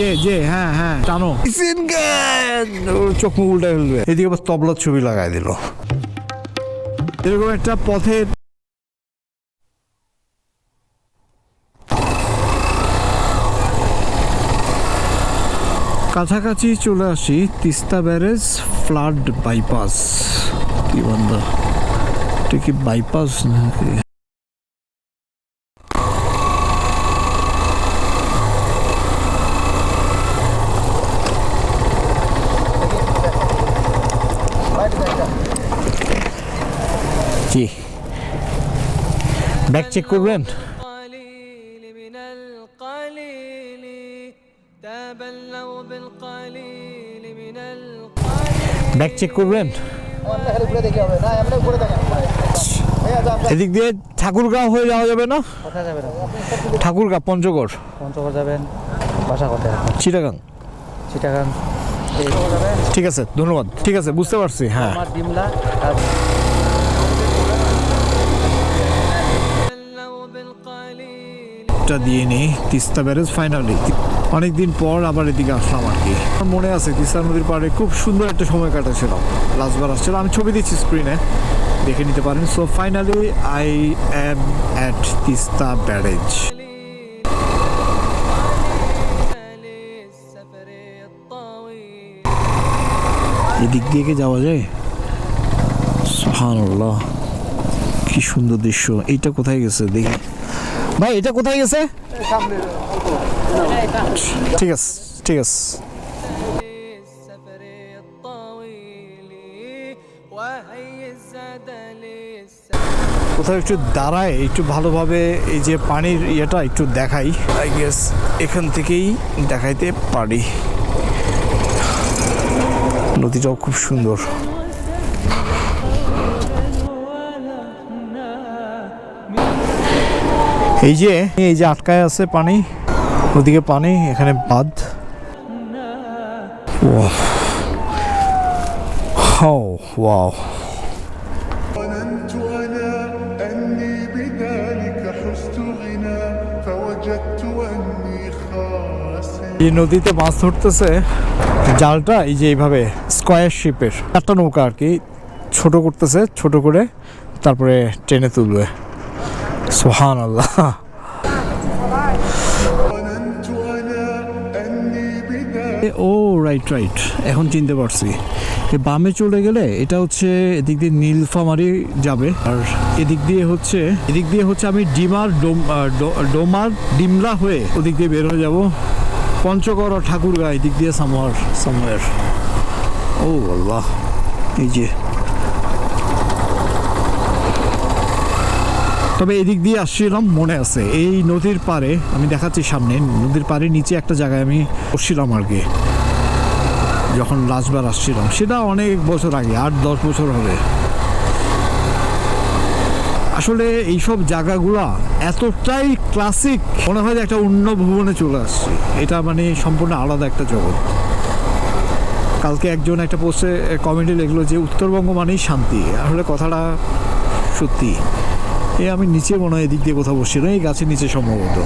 যে যে হ্যাঁ হ্যাঁ টানো। চোখ মুখ ফেলবে। এদিকে আবার তবলার ছবি লাগাই দিল। এরকম একটা পথের কাছাকাছি চলে আসি তিস্তা ব্যারেজ ফ্লাড বাইপাস। কি বন্ধ এটা কি বাইপাস নাকি? ব্যাক চেক করবেন? ব্যাক চেক করবেন? এদিক দিয়ে ঠাকুরগাঁও হয়ে যাওয়া যাবে না? ঠাকুরগাঁও পঞ্চগড়। পঞ্চগড় যাবেন বাসা কোথায়? চিটাগাং। চিটাগাং। ঠিক আছে ধন্যবাদ। ঠিক আছে বুঝতে পারছি হ্যাঁ। ব্যারেজটা দিয়ে নিই, তিস্তা ব্যারেজ ফাইনালি অনেকদিন পর আবার এদিকে আসলাম আর কি। আমার মনে আছে, তিস্তা নদীর পাড়ে খুব সুন্দর একটা সময় কাটাছিলাম লাস্টবার আসছিল। আমি ছবি দিচ্ছি স্ক্রিনে দেখে নিতে পারেন। So finally I am at Teesta barrage. এদিক দিয়ে যাওয়া যায়? সোহানুল্লাহ কি সুন্দর দৃশ্য। এইটা কোথায় গেছে? দেখি। ভাই, এটা কোথায় গেছে? ঠিক আছে ঠিক আছে। কোথাও একটু দাঁড়ায়, একটু ভালোভাবে এই যে পানির ইয়েটা একটু দেখাই। আই গেস এখান থেকেই দেখাইতে পারি। নদীটাও খুব সুন্দর। এই যে এই যে আটকায় আছে পানি, ওদিকে পানি, এখানে বাঁধ। এই নদীতে মাছ ধরতেছে। জালটা এই যে এইভাবে স্কোয়ার শিপের একটা নৌকা আর কি, ছোট করতেছে, ছোট করে, তারপরে টেনে তুলবে। সোহান আল্লাহ ও রাইট রাইট এখন চিনতে পারছি। বামে চলে গেলে এটা হচ্ছে এদিক দিয়ে নীলফামারি যাবে। আর এদিক দিয়ে হচ্ছে, এদিক দিয়ে হচ্ছে আমি ডিমার ডোমার ডিমলা হয়ে ওদিক দিয়ে বের হয়ে যাব। পঞ্চগড় ঠাকুরগাঁ এদিক দিয়ে সামোয়ার সামোয়ার। ও আল্লাহ। এই যে তবে এদিক দিয়ে আসছিলাম মনে আছে। এই নদীর পারে আমি দেখাচ্ছি সামনে, নদীর পারে নিচে একটা জায়গায় আমি বসছিলাম আর কি। যখন লাস্টবার আসছিলাম, সেটা অনেক বছর আগে, আট, দশ বছর হবে। আসলে এইসব জায়গাগুলা এতটাই ক্লাসিক মনে হয় একটা অন্য ভুবনে চলে আসছি। এটা মানে সম্পূর্ণ আলাদা একটা জগৎ। কালকে একজন একটা পোস্টে কমেন্টে লিখলো যে, উত্তরবঙ্গ মানেই শান্তি। আসলে কথাটা সত্যি। এ আমি নিচে মনে হয় এদিক দিয়ে কোথাও বসছিলাম এই গাছের নিচে সম্ভবত।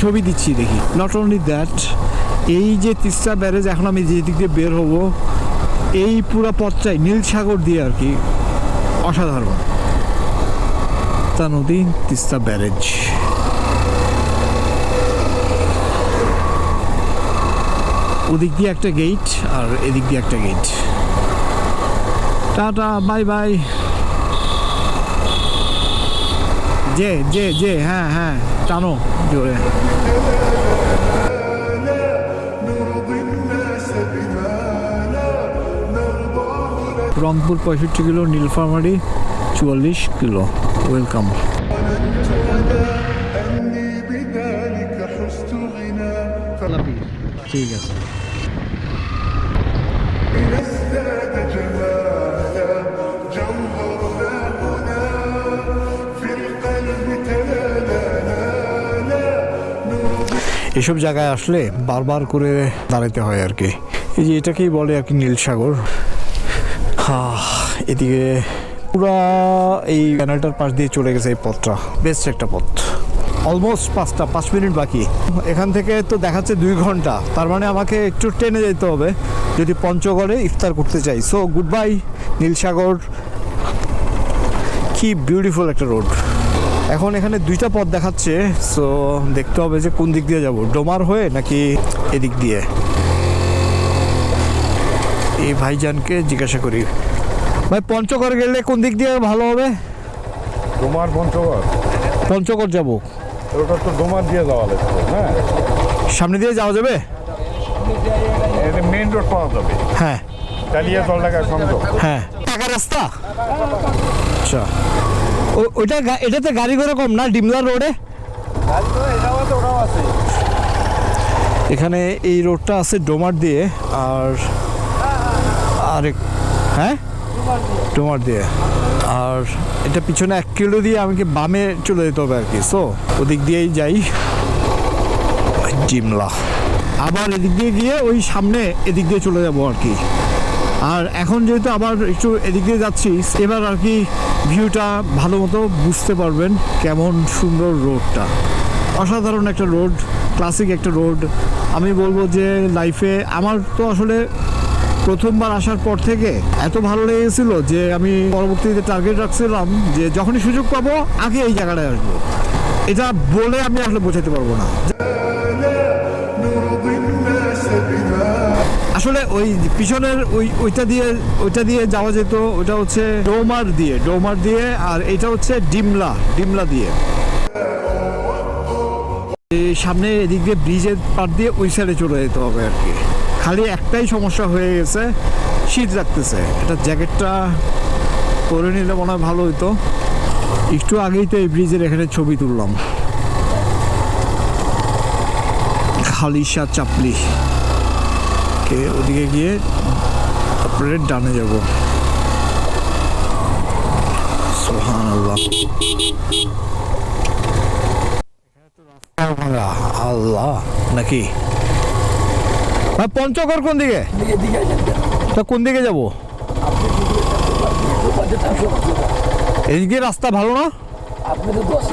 ছবি দিচ্ছি দেখি। নট অনলি দ্যাট এই যে তিস্তা ব্যারেজ, এখন আমি যে দিক দিয়ে বের হব, এই পুরা পথটাই নীল সাগর দিয়ে আর কি অসাধারণ। তা নদী, তিস্তা ব্যারেজ। ওদিক দিয়ে একটা গেট আর এদিক দিয়ে একটা গেট টাটা বাই বাই যে যে যে হ্যাঁ হ্যাঁ টানো জোরে। রংপুর পঁয়ষট্টি কিলো, নীলফামারি চুয়াল্লিশ কিলো। ওয়েলকাম ঠিক আছে। এসব জায়গায় আসলে বারবার করে দাঁড়াতে হয় আর কি। এই যে এটাকেই বলে আর কি নীল সাগর। এদিকে পুরা এই ক্যানেলটার পাশ দিয়ে চলে গেছে এই পথটা। বেস্ট একটা পথ। অলমোস্ট পাঁচটা, পাঁচ মিনিট বাকি। এখান থেকে তো দেখাচ্ছে দুই ঘণ্টা। তার মানে আমাকে একটু ট্রেনে যেতে হবে। যদি পঞ্চগড়ে ইফতার করতে চাই। সো গুড বাই নীলসাগর কি বিউটিফুল একটা রোড এখন এখানে দুইটা পথ দেখাচ্ছে সো দেখতে হবে যে কোন দিক দিয়ে যাব। ডোমার হয়ে নাকি এদিক দিয়ে? এই ভাইজানকে জিজ্ঞাসা করি। ভাই পঞ্চগড় গেলে কোন দিক দিয়ে ভালো হবে? ডোমার পঞ্চগড়? পঞ্চগড় যাব। ওটা তো ডোমার দিয়ে যাওয়া লাগবে হ্যাঁ? সামনে দিয়ে যাওয়া যাবে? মেইন রোড পাওয়া যাবে। হ্যাঁ। কালিয়া জলঢাকা সংযোগ হ্যাঁ। টাকা রাস্তা? আচ্ছা। ওইটা এটাতে গাড়ি ঘোড়া কম না? ডিমলা রোডে? এখানে এই রোডটা আছে ডোমার দিয়ে আর আরেক হ্যাঁ? ডোমার দিয়ে। আর এটা পিছনে এক কিলো দিয়ে আমাকে বামে চলে যেতে হবে আর কি সো ওদিক দিয়েই যাই। ডিমলা। আবার এদিক দিয়ে গিয়ে ওই সামনে এদিক দিয়ে চলে যাব আর কি। আর এখন যেহেতু আবার একটু এদিক দিয়ে যাচ্ছি, এবার আর কি ভিউটা ভালো মতো বুঝতে পারবেন কেমন সুন্দর রোডটা অসাধারণ একটা রোড ক্লাসিক একটা রোড আমি বলব যে লাইফে আমার তো আসলে প্রথমবার আসার পর থেকে এত ভালো লেগেছিল যে আমি পরবর্তীতে টার্গেট রাখছিলাম যে যখনই সুযোগ পাবো আগে এই জায়গাটায় আসব। এটা বলে আমি আসলে বোঝাতে পারব না। আসলে ওই পিছনের ওই, ওইটা দিয়ে ওইটা দিয়ে যাওয়া যেত, ওটা হচ্ছে ডোমার দিয়ে ডোমার দিয়ে, আর এটা হচ্ছে ডিমলা ডিমলা দিয়ে। সামনে এদিক দিয়ে ব্রিজের পার দিয়ে ওই সাইডে চলে যেতে হবে আর কি। খালি একটাই সমস্যা হয়ে গেছে, শীত রাখতেছে এটা জ্যাকেটটা পরে নিলে মনে হয় ভালো হতো একটু আগেই তো এই ব্রিজের এখানে ছবি তুললাম। খালিশা চাপলি। কে ওদিকে গিয়ে তারপরে ডানে যাব। সোহান আল্লাহ আল্লাহ নাকি পঞ্চগড় কোন দিকে? তা কোন দিকে যাব? এদিকে রাস্তা ভালো না? আপনি তো দশ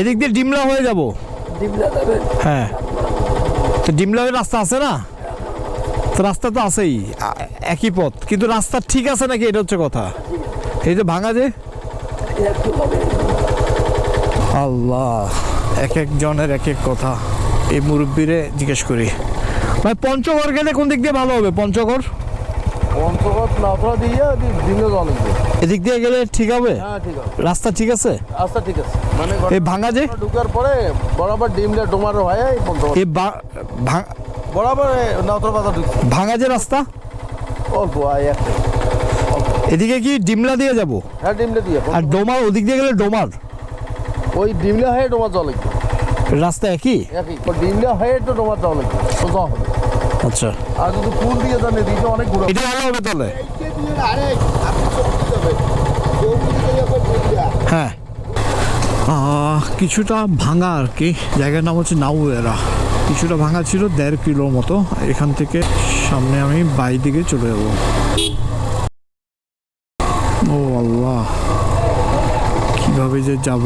এদিক দিয়ে ডিমলা হয়ে যাব। ডিমলা যাবেন? হ্যাঁ। তো ডিমলা রাস্তা আছে না? তো রাস্তা তো আছেই একই পথ। কিন্তু রাস্তা ঠিক আছে নাকি? এটা হচ্ছে কথা। এই যে ভাঙা যে? আল্লাহ, এক এক জনের এক এক কথা। এই মুরব্বীরে জিজ্ঞেস করি। ভাই, পঞ্চগড় গেলে কোন দিক দিয়ে ভালো হবে? পঞ্চগড়? পঞ্চগড় নাথরা দিয়ে দিনে জল এদিক দিয়ে গেলে ঠিক হবে? হ্যাঁ ঠিক আছে রাস্তা ঠিক আছে? আচ্ছা ঠিক আছে। মানে এই ভাঙা যে ঢুকার পরে বরাবর ডিমলে ডোমার হয়ে এই বরাবর নাথরা বাজার ঢুকছে। ভাঙা যে রাস্তা? অল্প আয় একটা এদিকে কি ডিমলা দিয়ে যাব? হ্যাঁ ডিমলে দিয়ে আর ডোমার ওদিক দিয়ে গেলে ডোমার? ওই ডিমলা হয়ে ডোমার জল লাগবে। রাস্তা একই? একই। ডিমলে হয়ে তো ডোমার জল লাগবে। সোজা হবে। আচ্ছা। আর যদি ফুল দিয়ে যান এদিকে অনেক ঘুরে এটা ভালো হবে তাহলে। হ্যাঁ। কিছুটা ভাঙা আর কি জায়গার নাম হচ্ছে নাউয়েরা কিছুটা ভাঙা ছিল দেড় কিলোর মতো। এখান থেকে সামনে আমি বাই দিকে চলে যাব। ও আল্লাহ কীভাবে যে যাব?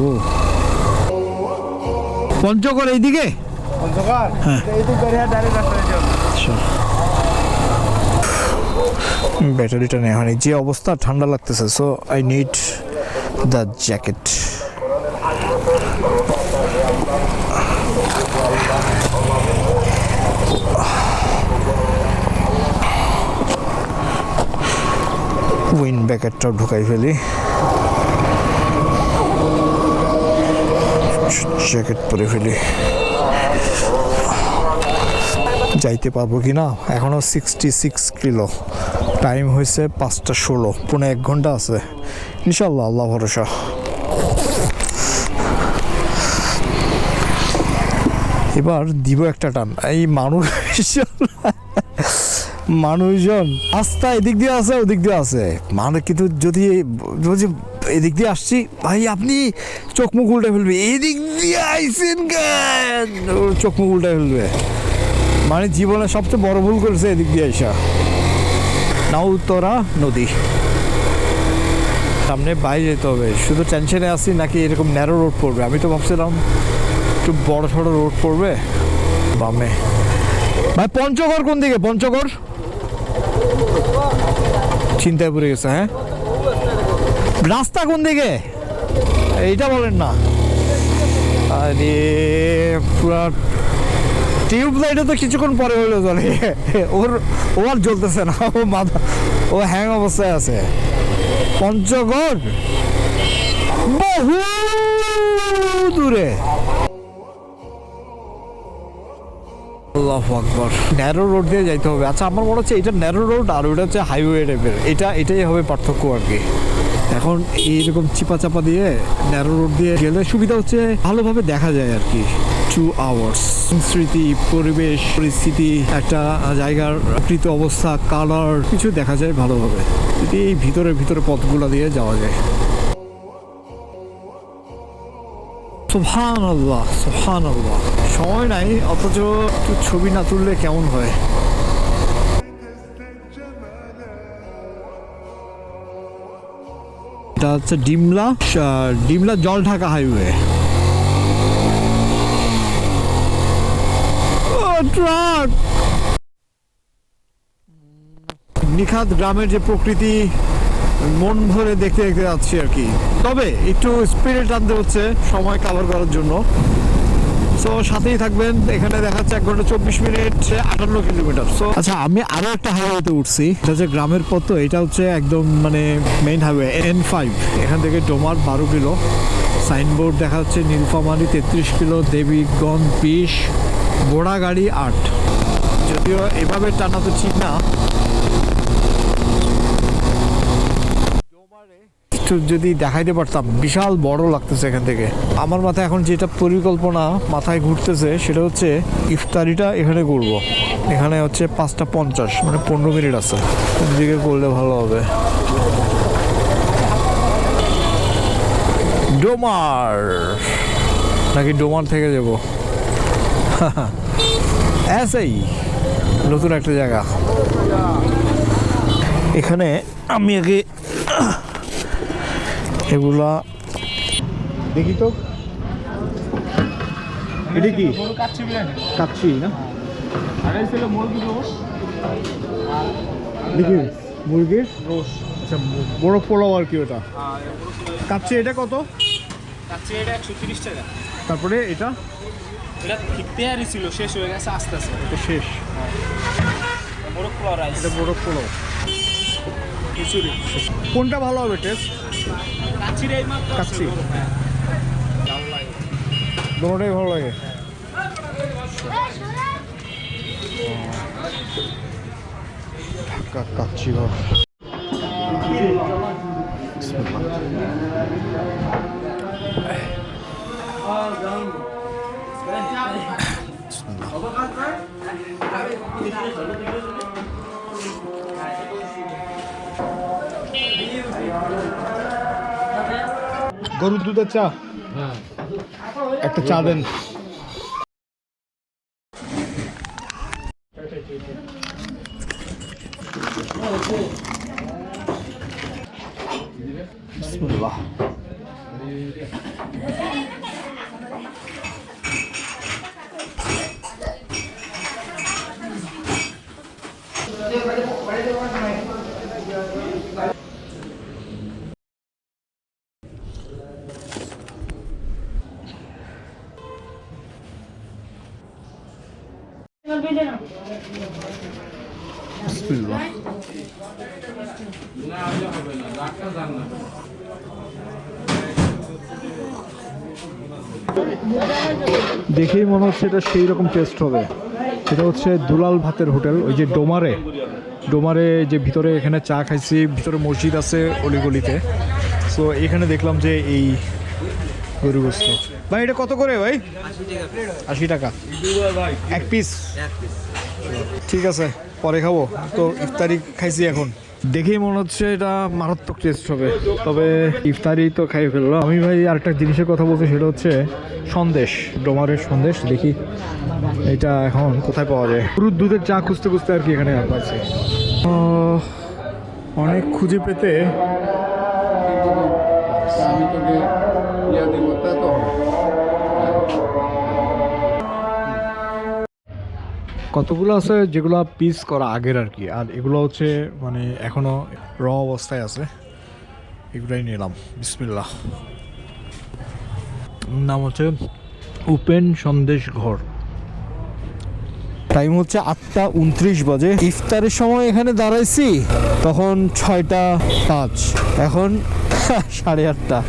পঞ্চগড় এইদিকে? হ্যাঁ। এই তো বেরিয়ে ডাইরেক্ট রাস্তায় যাবে আচ্ছা ব্যাটারিটা নেওয়া হয়নি যে অবস্থা, ঠান্ডা লাগতেছে। So I need the jacket win ব্যাকেটটাও ঢুকাই ফেলি। জ্যাকেট পরে ফেলি। যাইতে পারব কি না এখনও সিক্সটি সিক্স কিলো। টাইম হয়েছে পাঁচটা ষোলো, পৌনে এক ঘণ্টা আছে। ইনশাল্লাহ আল্লাহ ভরসা। এবার দিব একটা টান। এই মানুষ মানুষজন রাস্তা এদিক দিয়ে আছে, ওদিক দিয়ে আছে। মানে কিন্তু যদি যদি এদিক দিয়ে আসছি, ভাই, আপনি চোখ মুখ উল্টে ফেলবে। এদিক দিয়ে আইসেন চোখ মুখ উল্টে ফেলবে। মানে জীবনে সবচেয়ে বড় ভুল করেছে এদিক দিয়ে আইসা। নাউতরা নদী। সামনে বাইরে যেতে হবে। শুধু টেনশনে আসি নাকি এরকম ন্যারো রোড পড়বে? আমি তো ভাবছিলাম একটু বড় সড়ো রোড পড়বে। বামে। ভাই, পঞ্চগড় কোন দিকে? পঞ্চগড়? চিন্তায় পড়ে গেছে হ্যাঁ? রাস্তা কোন দিকে? এইটা বলেন না। আরে, পুরা টিউব লাইটে তো কিছুক্ষণ পরে হইল চলে ওর, ও আর জ্বলতেছে না। ও মাথা, ও হ্যাং অবস্থায় আছে। দূরে। ন্যারো রোড দিয়ে যাইতে হবে। আচ্ছা আমার মনে হচ্ছে এটা ন্যারো রোড আর ওটা হচ্ছে হাইওয়ে টাইপের। এটা, এটাই হবে পার্থক্য আর কি। এখন এইরকম চিপা চাপা দিয়ে ন্যারো রোড দিয়ে গেলে সুবিধা হচ্ছে ভালোভাবে দেখা যায় আর কি। টু আওয়ার্স স্মৃতি পরিবেশ, পরিস্থিতি, একটা জায়গার প্রকৃত অবস্থা কালার কিছু দেখা যায় ভালোভাবে। যদি এই ভিতরে ভিতরে পথগুলো দিয়ে যাওয়া যায়। সুবহান আল্লাহ সুবহান আল্লাহ সময় নাই, অথচ একটু ছবি না তুললে কেমন হয়? এটা হচ্ছে ডিমলা ডিমলা জল ঢাকা হাইওয়ে ট্রাক নিখাত গ্রামের যে প্রকৃতি, মন ভরে দেখতে দেখতে যাচ্ছি আর কি। তবে একটু স্পিরিট আনতে হচ্ছে, সময় কাভার করার জন্য। সো সাথেই থাকবেন। এখানে দেখাচ্ছে এক ঘণ্টা চব্বিশ মিনিট আটান্ন কিলোমিটার। সো আচ্ছা আমি আরও একটা হাইওয়েতে উঠছি। এটা হচ্ছে গ্রামের পথ তো, এটা হচ্ছে একদম মানে মেইন হাইওয়ে এন ফাইভ এখান থেকে ডোমার বারো কিলো। সাইনবোর্ড দেখা যাচ্ছে নীলফামারি তেত্রিশ কিলো, দেবীগঞ্জ বিশ। বোড়া গাড়ি আট। যদিও এভাবে টানা তো ঠিক না। যদি দেখাইতে পারতাম, বিশাল বড় লাগতেছে এখান থেকে। আমার মাথায় এখন যেটা পরিকল্পনা মাথায় ঘুরতেছে, সেটা হচ্ছে ইফতারিটা এখানে করব। এখানে হচ্ছে পাঁচটা পঞ্চাশ মানে পনেরো মিনিট আছে। কোন দিকে করলে ভালো হবে। ডোমার। নাকি ডোমার থেকে যাব? এসেই নতুন একটা জায়গা। এখানে আমি আগে এগুলা দেখি তো। এটা কি? কাচ্ছি না? দেখি মুরগির রোস আচ্ছা বড় পোলাও আর কি ওটা? কাচ্ছি এটা কত? কাছে এটা একশো টাকা। তারপরে এটা? এটা পেয়ারই ছিল শেষ হয়ে গেছে আস্তে আস্তে। এটা শেষ। মোরগ পোলাও রাইস এটা বড় পোলাও। খিচুড়ি। কোনটা ভালো হবে টেস্ট? কাচ্ছির এই মাত্র কাচ্চি। দুটোটাই ভালো লাগে। ঢাকা কাচ্চি ঘর গরুর দুধের চা একটা চা দেন বিসমিল্লাহ। বিসমিল্লাহ। দেখেই মনে হচ্ছে এটা সেই রকম টেস্ট হবে। এটা হচ্ছে দুলাল ভাতের হোটেল ওই যে ডোমারে। ডোমারে যে ভিতরে এখানে চা খাইছি ভিতরে মসজিদ আছে অলিগলিতে। সো এখানে দেখলাম যে এই গরু গোস্ত। ভাই এটা কত করে ভাই? আশি টাকা। এক পিস ঠিক আছে পরে খাব। তো ইফতারি খাইছি এখন। দেখেই মনে হচ্ছে এটা মারাত্মক টেস্ট হবে। তবে ইফতারি তো খাই ফেলল। আমি ভাই আরেকটা জিনিসের কথা বলছি, সেটা হচ্ছে সন্দেশ, ডোমারের সন্দেশ। দেখি এটা এখন কোথায় পাওয়া যায়। পুরুত দুধের চা খুঁজতে খুঁজতে আর কি এখানে পাচ্ছি অনেক খুঁজে পেতে কতগুলো আছে যেগুলো পিস করা আগের আর কি? আর এগুলো হচ্ছে মানে এখনও র অবস্থায় আছে। এগুলাই নিলাম। বিসমিল্লাহ। নাম হচ্ছে উপেন সন্দেশ ঘর। টাইম হচ্ছে আটটা উনত্রিশ বাজে। ইফতারের সময় এখানে দাঁড়াইছি। তখন ছয়টা পাঁচ। এখন সাড়ে আটটা।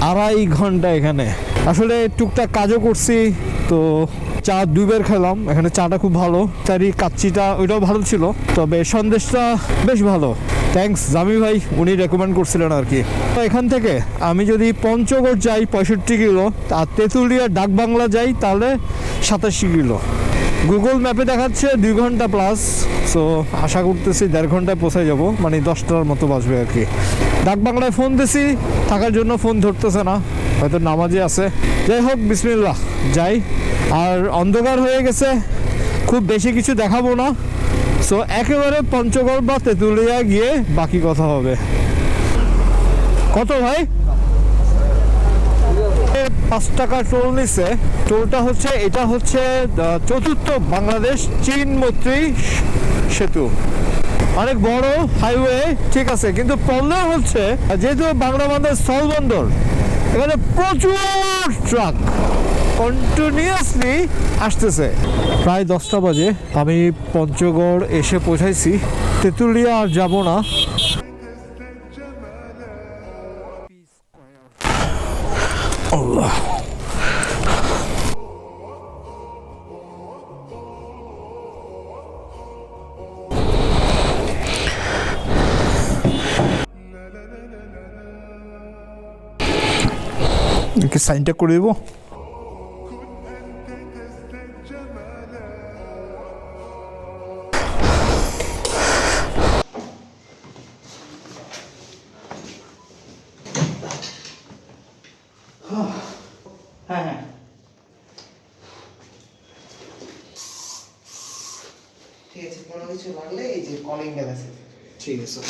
আড়াই ঘণ্টা এখানে। আসলে টুকটাক কাজও করছি, তো চা দুইবার খেলাম, এখানে চাটা খুব ভালো। তারই কাচ্চিটা ওইটাও ভালো ছিল, তবে সন্দেশটা বেশ ভালো। থ্যাঙ্কস জামি ভাই, উনি রেকমেন্ড করছিলেন আর কি। তো এখান থেকে আমি যদি পঞ্চগড় যাই, পঁয়ষট্টি কিলো, আর তেঁতুলিয়া ডাক বাংলা যাই, তাহলে সাতাশি কিলো। গুগল ম্যাপে দেখাচ্ছে দুই ঘণ্টা প্লাস সো আশা করতেছি দেড় ঘন্টায় পৌঁছে যাব মানে দশটার মতো বাজবে আর কি। ডাক বাংলায় ফোন দিছি, থাকার জন্য ফোন ধরতেছে না, হয়তো নামাজে আছে। যাই হোক, বিসমিল্লাহ, যাই। আর অন্ধকার হয়ে গেছে। খুব বেশি কিছু দেখাবো না। সো একেবারে পঞ্চগড় বা তেঁতুলিয়া গিয়ে বাকি কথা হবে। কত ভাই? পাঁচ টাকা টোল নিছে। টোলটা হচ্ছে, এটা হচ্ছে চতুর্থ বাংলাদেশ চীন মৈত্রী সেতু। অনেক বড় হাইওয়ে, ঠিক আছে, কিন্তু প্রবলেম হচ্ছে, যেহেতু বাংলা বান্ধব স্থলবন্দর এখানে প্রচুর ট্রাক কন্টিনিউয়াসলি আসতেছে। প্রায় দশটা বাজে আমি পঞ্চগড় এসে পৌঁছাইছি। তেঁতুলিয়া আর যাব না। কি সাইনটা করে দেবো। ঠিক আছে কোনো কিছু লাগলে এই যে কলিং বেল ঠিক আছে।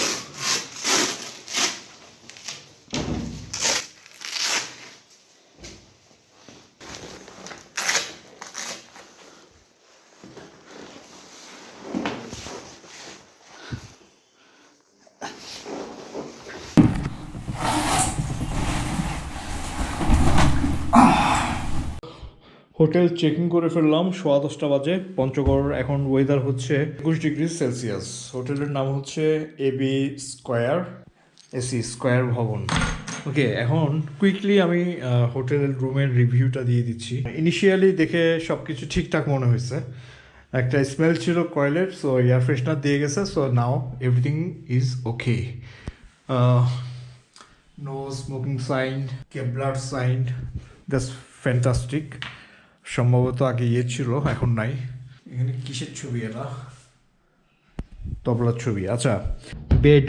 হোটেল চেকিং করে ফেললাম সোয়া দশটা বাজে। পঞ্চগড় এখন ওয়েদার হচ্ছে একুশ ডিগ্রি সেলসিয়াস। হোটেলের নাম হচ্ছে এবি স্কোয়ার এসি স্কোয়ার ভবন। ওকে এখন কুইকলি আমি আহ, হোটেলের রুমের রিভিউটা দিয়ে দিচ্ছি। ইনিশিয়ালি দেখে সব কিছু ঠিকঠাক মনে হয়েছে। একটা স্মেল ছিল কয়েলের সো এয়ার ফ্রেশনার দিয়ে গেছে so now everything is okay no smoking sign কেবলার সাইন দ্যাটস ফ্যান্টাস্টিক সম্ভবত আগে ইয়ে ছিল এখন নাই। এখানে কিসের ছবি এটা? তবলার ছবি আচ্ছা। বেড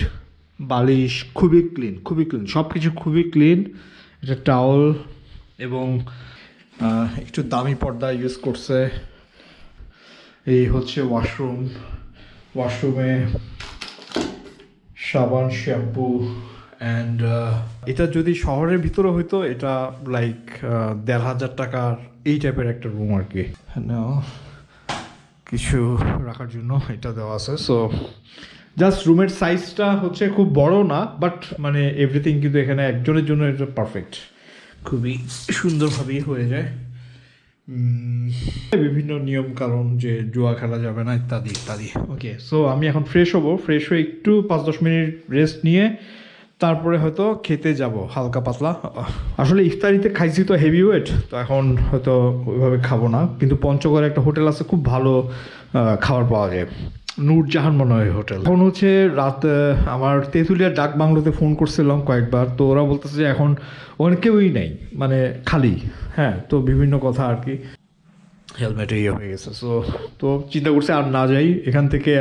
বালিশ খুবই ক্লিন খুবই ক্লিন সব কিছু খুবই ক্লিন এটা টাওয়াল এবং একটু দামি পর্দা ইউজ করছে। এই হচ্ছে ওয়াশরুম ওয়াশরুমে সাবান শ্যাম্পু অ্যান্ড এটা যদি শহরের ভিতরে হইতো এটা লাইক দেড় হাজার টাকার এই টাইপের একটা রুম আর কি। কিছু রাখার জন্য এটা দেওয়া আছে। সো জাস্ট রুমের সাইজটা হচ্ছে খুব বড় না বাট মানে এভরিথিং কিন্তু এখানে একজনের জন্য এটা পারফেক্ট খুবই সুন্দরভাবেই হয়ে যায়। বিভিন্ন নিয়ম কারণ যে জুয়া খেলা যাবে না, ইত্যাদি ইত্যাদি। ওকে সো আমি এখন ফ্রেশ হব। ফ্রেশ হয়ে একটু পাঁচ দশ মিনিট রেস্ট নিয়ে তারপরে হয়তো খেতে যাব, হালকা পাতলা। আসলে ইফতারিতে খাইছি তো হেভি ওয়েট তো এখন হয়তো ওইভাবে খাব না। কিন্তু পঞ্চগড়ে একটা হোটেল আছে, খুব ভালো খাবার পাওয়া যায়। নূরজাহান মনে হয় হোটেল। এখন হচ্ছে রাত আমার তেঁতুলিয়ার ডাক বাংলোতে ফোন করছিলাম কয়েকবার, তো ওরা বলতেছে যে এখন ওখানে কেউই নেই মানে খালি। হ্যাঁ তো বিভিন্ন কথা আর কি। হেলমেটে ইয়ে হয়ে গেছে সো তো চিন্তা করছে আর না যাই। এখান থেকে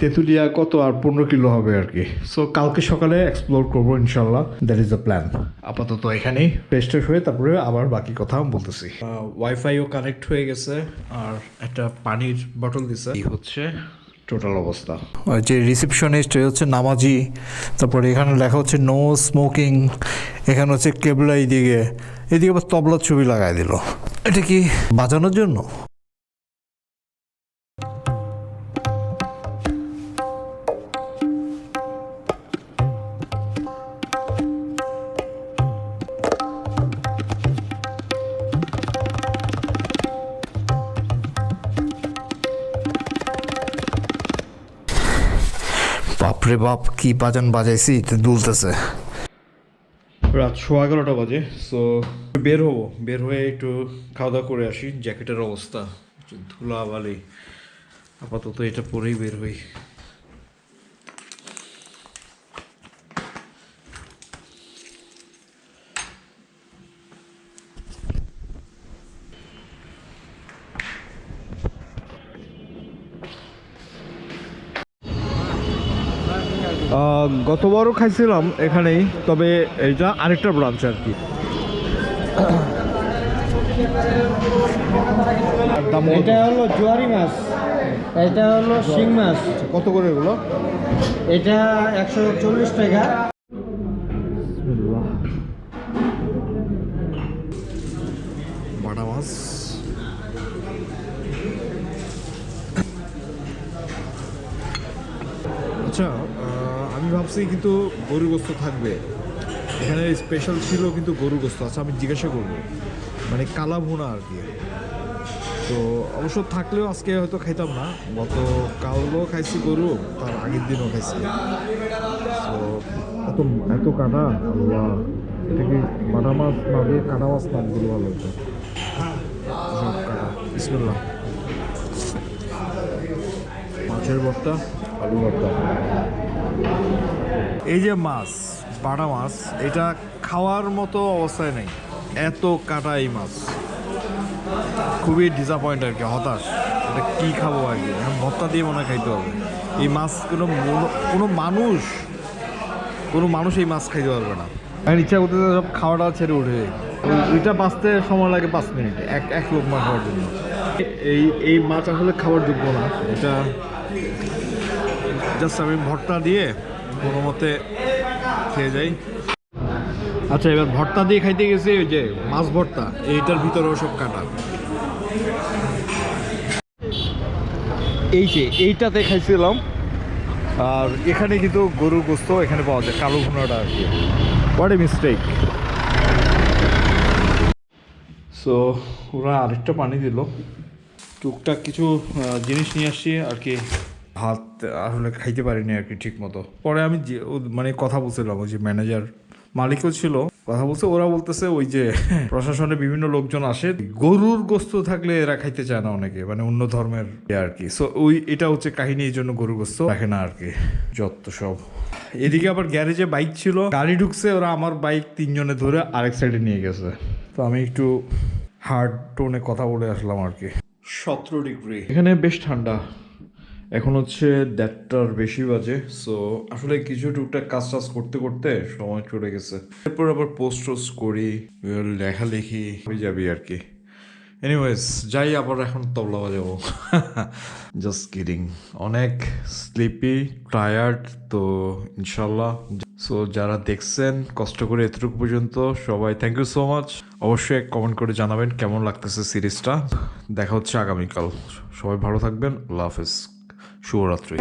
তেঁতুলিয়া কত আর পনেরো কিলো হবে আর কি? সো কালকে সকালে এক্সপ্লোর করব ইনশাল্লাহ দ্যাট ইজ দ্য প্ল্যান আপাতত এখানেই। ফ্রেশ হয়ে তারপরে আবার বাকি কথা বলতেছি। ওয়াইফাইও কানেক্ট হয়ে গেছে আর একটা পানির বটল দিছে। হচ্ছে টোটাল অবস্থা। যে রিসেপশনিস্ট হচ্ছে নামাজি, তারপরে এখানে লেখা হচ্ছে নো স্মোকিং এখানে হচ্ছে কেবলা এইদিকে, এদিকে আবার তবলার ছবি লাগাই দিল। এটা কি বাজানোর জন্য? বাপরে বাপ কি বাজান বাজাইছি দুলতেছে। রাত সোয়া এগারোটা বাজে সো বের হব। বের হয়ে একটু খাওয়া দাওয়া করে আসি, জ্যাকেটের অবস্থা ধুলা বালি আপাতত এটা পরেই বের হই। গতবারও খাইছিলাম এখানেই তবে এটা আরেকটা ব্রাঞ্চ আর কি। এটা হলো জোয়ারি মাছ। এটা হলো শিং মাছ। কত করে এগুলো? এটা একশো চল্লিশ টাকা। ভাবছি কিন্তু গরু গোস্ত থাকবে। এখানে স্পেশাল ছিল কিন্তু গরু গোস্ত আচ্ছা আমি জিজ্ঞাসা করব। মানে কালা ভুনা আর কি। তো অবশ্য থাকলেও আজকে হয়তো খাইতাম না। গত কালও খাইছি গরু তার আগের দিনও খাইছি। তো এত এত কাটা? আল্লাহ। এটা কি বাটা মাছ না দিয়ে কাটা মাছ নামগুলো ভালো হতো সব কাটা। বিসমিল্লাহ। মাছের ভর্তা? আলু ভর্তা। এই যে মাছ, বাটা মাছ, এটা খাওয়ার মতো অবস্থায় নেই। এত কাটা এই মাছ। খুবই ডিসঅ্যাপয়েন্ট আর কি, হতাশ। এটা কী খাব আর কি? ভর্তা দিয়ে মনে খাইতে হবে। এই মাছ কোনো কোনো মানুষ কোনো মানুষ এই মাছ খাইতে পারবে না। এখন ইচ্ছা করতে সব খাওয়াটা ছেড়ে উঠে ওই- ওইটা বাঁচতে সময় লাগে পাঁচ মিনিট, এক এক লোক মাছ খাওয়ার জন্য। এই এই মাছ আসলে খাওয়ার যোগ্য না। এটা জাস্ট আমি ভর্তা দিয়ে কোনো মতে খেয়ে যাই। আচ্ছা এবার ভর্তা দিয়ে খাইতে গেছি ওই যে মাছ ভর্তা, এইটার ভিতরেও সব কাটা। এই যে এইটাতে খাইছিলাম, আর এখানে কিন্তু গরুর গোস্ত এখানে পাওয়া যায়, কালো ভুনাটা আর কি। হোয়াট এ মিস্টেক সো ওরা আরেকটা পানি দিল। টুকটাক কিছু জিনিস নিয়ে আসছি আর কি, ভাত আসলে খাইতে পারিনি আর কি ঠিক মতো পরে আমি যে মানে কথা বলছিলাম ওই যে ম্যানেজার মালিকও ছিল কথা বলছে ওরা বলতেছে ওই যে প্রশাসনে বিভিন্ন লোকজন আসে গরুর গোস্ত থাকলে এরা খাইতে চায় না অনেকে মানে অন্য ধর্মের ইয়ে আর কি। সো ওই এটা হচ্ছে কাহিনী এই জন্য গরুর গোস্ত রাখে না আর কি যত সব। এদিকে আবার গ্যারেজে বাইক ছিল গাড়ি ঢুকছে ওরা আমার বাইক তিনজনে ধরে আরেক সাইডে নিয়ে গেছে। তো আমি একটু হার্ড টোনে কথা বলে আসলাম আর কি। সতেরো ডিগ্রি এখানে বেশ ঠান্ডা। এখন হচ্ছে দেড়টার বেশি বাজে সো আসলে কিছু টুকটাক কাজ টাজ করতে করতে সময় চলে গেছে। এরপর আবার পোস্ট টোস্ট করি, লেখালেখি হয়ে যাবে আর কি। এনিওয়েজ যাই, আবার এখন তবলা বাজাবো। জাস্ট কিডিং অনেক স্লিপি টায়ার্ড তো ইনশাল্লাহ। সো যারা দেখছেন, কষ্ট করে এতটুকু পর্যন্ত, সবাই থ্যাংক ইউ সো মাচ অবশ্যই কমেন্ট করে জানাবেন কেমন লাগতেছে সিরিজটা। দেখা হচ্ছে আগামীকাল। সবাই ভালো থাকবেন। আল্লাহ হাফেজ। শুভরাত্রি